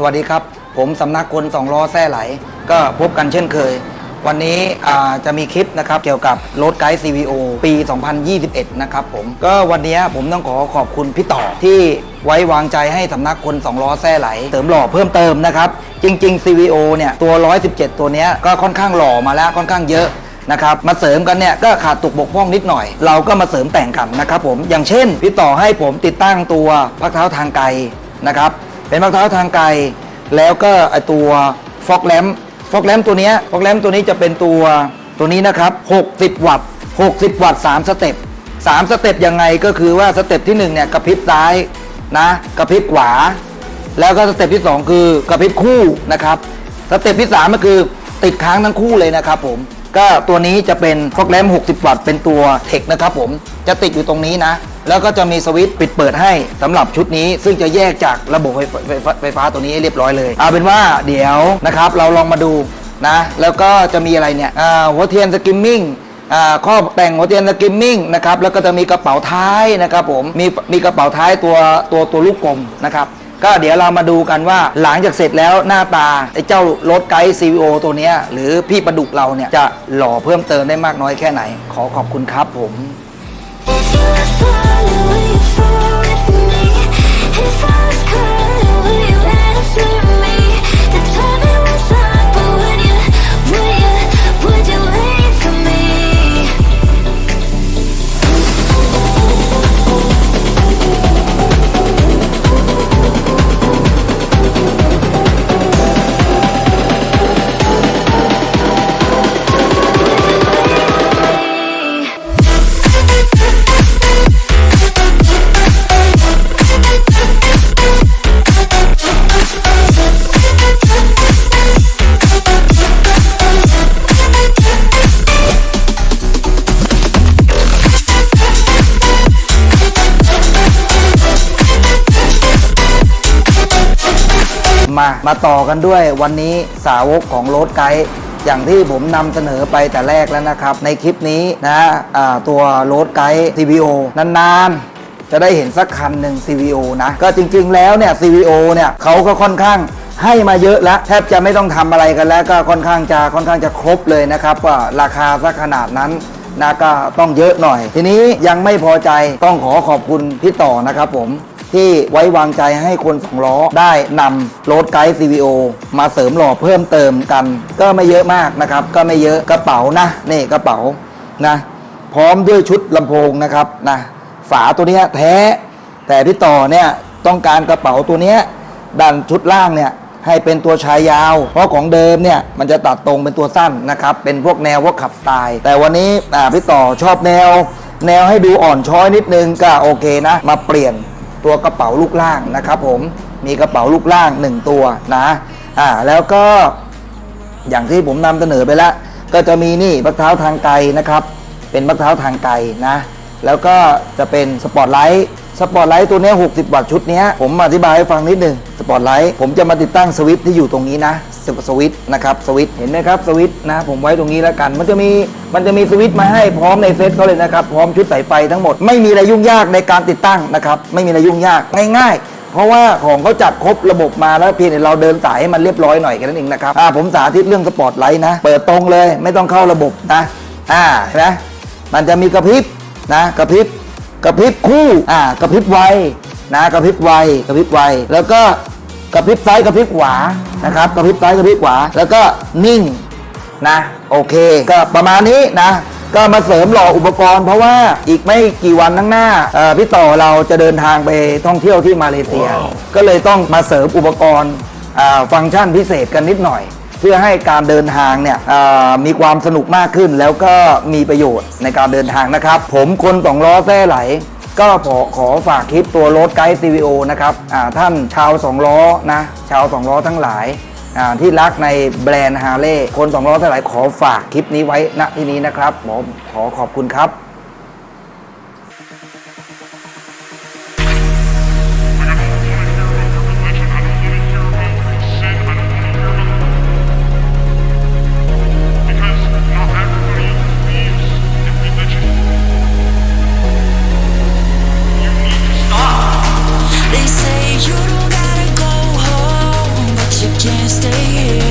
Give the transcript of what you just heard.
สวัสดีครับ ผมสำนักคนสองล้อแท่ไหล ก็พบกันเช่นเคย วันนี้จะมีคลิปนะครับเกี่ยวกับรถไกด์ CVO ปี 2021 นะครับผมก็วันนี้ผมต้องขอขอบคุณพี่ต่อที่ไว้วางใจให้สำนักคนสองล้อแท่ไหล เสริมหล่อเพิ่มเติมนะครับ จริง ๆ CVO เนี่ยตัว 117 ตัวนี้ก็ค่อนข้างหล่อมาแล้วค่อนข้างเยอะนะครับมาเสริมกันเนี่ยก็ขาดตกบกพร่องนิดหน่อย เราก็มาเสริมแต่งกันนะครับผมอย่างเช่น พี่ต่อให้ผมติดตั้งตัวพักเท้าทางไกลนะครับ เป็นพักเท้าทางไกล แล้วก็ไอตัวฟอกแลมฟอกแลมตัวนี้ฟอกแลมตัวนี้จะเป็นตัวตัวนี้นะครับ 60 วัตต์60 วัตต์3สเต็ป3สเต็ปยังไงก็คือว่าสเต็ปที่1เนี่ยกระพริบซ้ายนะกระพริบขวา แล้วก็สเต็ปที่ 2 คือกระพริบคู่นะครับสเต็ปที่3ก็คือติดค้างทั้งคู่เลยนะครับผมก็ตัวนี้จะเป็นฟอกแรม60 วัตต์เป็นตัวเทคนะครับผมจะติดอยู่ตรงนี้นะ แล้วก็จะมีสวิตช์ปิดเปิดให้สำหรับชุดนี้ ซึ่งจะแยกจากระบบไฟฟ้าไฟฟ้าไฟฟ้าตัวนี้ให้เรียบร้อยเลยเอาเป็นว่าเดี๋ยวนะครับเราลองมาดูนะ แล้วก็จะมีอะไรเนี่ยอ่าหัวเทียนสกิมมิ่งอ่าข้อแต่งหัวเทียนสกิมมิ่งนะครับแล้วก็จะมีกระเป๋าท้ายนะครับผมมีมีกระเป๋าท้ายตัวตัวตัวลูกกลมนะครับก็เดี๋ยวเรามาดูกันว่าหลังจากเสร็จแล้วหน้าตาไอ้เจ้ารถไกด์ CVO ตัวเนี้ยหรือพี่ประดุกเราเนี่ยจะหล่อเพิ่มเติมได้มากน้อยแค่ไหน ขอขอบคุณครับผม fall มา มาต่อกันด้วยวันนี้สาวกของโรถไกด์อย่างที่ผมนำเสนอไปแต่แรกแล้วนะครับ ในคลิปนี้นะอ่าตัวโรถไกด์ CVO นานๆ จะได้เห็นสักคันหนึ่ง CVO นะ ก็จริงๆแล้วเนี่ย CVO เนี่ยเขาก็ค่อนข้างให้มาเยอะแล้วแทบจะไม่ต้องทำอะไรกันแล้ว ก็ค่อนข้างจะค่อนข้างจะครบเลยนะครับว่าราคาสักขนาดนั้นนะก็ต้องเยอะหน่อย ทีนี้ยังไม่พอใจต้องขอขอบคุณพี่ต่อนะครับผม ที่ไว้วางใจให้คนสองล้อได้นำรถไกด์ CVO มาเสริมหล่อเพิ่มเติมกัน ก็ไม่เยอะมากนะครับ ก็ไม่เยอะกระเป๋านะนี่กระเป๋านะ พร้อมด้วยชุดลำโพงนะครับนะฝาตัวนี้แท้ แต่พี่ต่อเนี่ยต้องการกระเป๋าตัวนี้ดันชุดล่างเนี่ยให้เป็นตัวชายยาว เพราะของเดิมเนี่ยมันจะตัดตรงเป็นตัวสั้นนะครับ เป็นพวกแนวพวกขับสไตล์ แต่วันนี้พี่ต่อชอบแนว แนวให้ดูอ่อนช้อยนิดนึงก็โอเคนะ มาเปลี่ยน ตัวกระเป๋าลูกล่างนะครับผมมีกระเป๋าลูกล่างหนึ่งตัวนะอ่าแล้วก็อย่างที่ผมนำเสนอไปแล้ว ก็จะมีนี่บักเท้าทางไกลนะครับ เป็นบักเท้าทางไกลนะ แล้วก็จะเป็นสปอตไลท์สปอตไลท์ตัวนี้ 60 วัตต์ชุดนี้ผมอธิบายให้ฟังนิดนึงสปอตไลท์ผมจะมาติดตั้งสวิตช์ที่อยู่ตรงนี้นะ สสวิตนะครับสวิตเห็นไหมครับสวิตนะผมไว้ตรงนี้แล้วกัน มันจะมีมันจะมีสวิตมาให้พร้อมในเซ็ตเขาเลยนะครับพร้อมชุดสายไฟทั้งหมดไม่มีอะไรยุ่งยากในการติดตั้งนะครับไม่มีอะไรยุ่งยากง่าย ๆเพราะว่าของเขาจัดครบระบบมาแล้วเพียงแต่เราเดินสายให้มันเรียบร้อยหน่อยแค่นั้นเองนะครับอ่าผมสาธิตเรื่องสปอตไลท์นะ เปิดตรงเลยไม่ต้องเข้าระบบนะอ่าเห็นไหมมันจะมีกระพริบนะกระพริบกระพริบคู่อ่ากระพริบไวนะกระพริบไวกระพริบไวแล้วก็ กระพริบซ้ายกระพริบขวานะครับกระพริบซ้ายกระพริบขวา แล้วก็นิ่งนะ โอเค ก็ประมาณนี้นะก็มาเสริมหล่ออุปกรณ์เพราะว่าอีกไม่กี่วันข้างหน้าเอ่อพี่ต่อเราจะเดินทางไปท่องเที่ยวที่มาเลเซีย ก็เลยต้องมาเสริมอุปกรณ์อ่าฟังก์ชันพิเศษกันนิดหน่อย เพื่อให้การเดินทางเนี่ยอ่ามีความสนุกมากขึ้นแล้วก็มีประโยชน์ในการเดินทางนะครับ ผมคนสองล้อแท้ไหล ก็ขอขอฝากคลิปตัวรถไกด์ CVO นะครับท่านชาวสองล้อนะชาวสองล้อทั้งหลายที่รักในแบรนด์ฮาร์เลย์คนสองล้อทั้งหลายขอฝากคลิปนี้ไว้ณที่นี้นะครับผมขอขอบคุณครับ You don't gotta go home, but you can't stay here.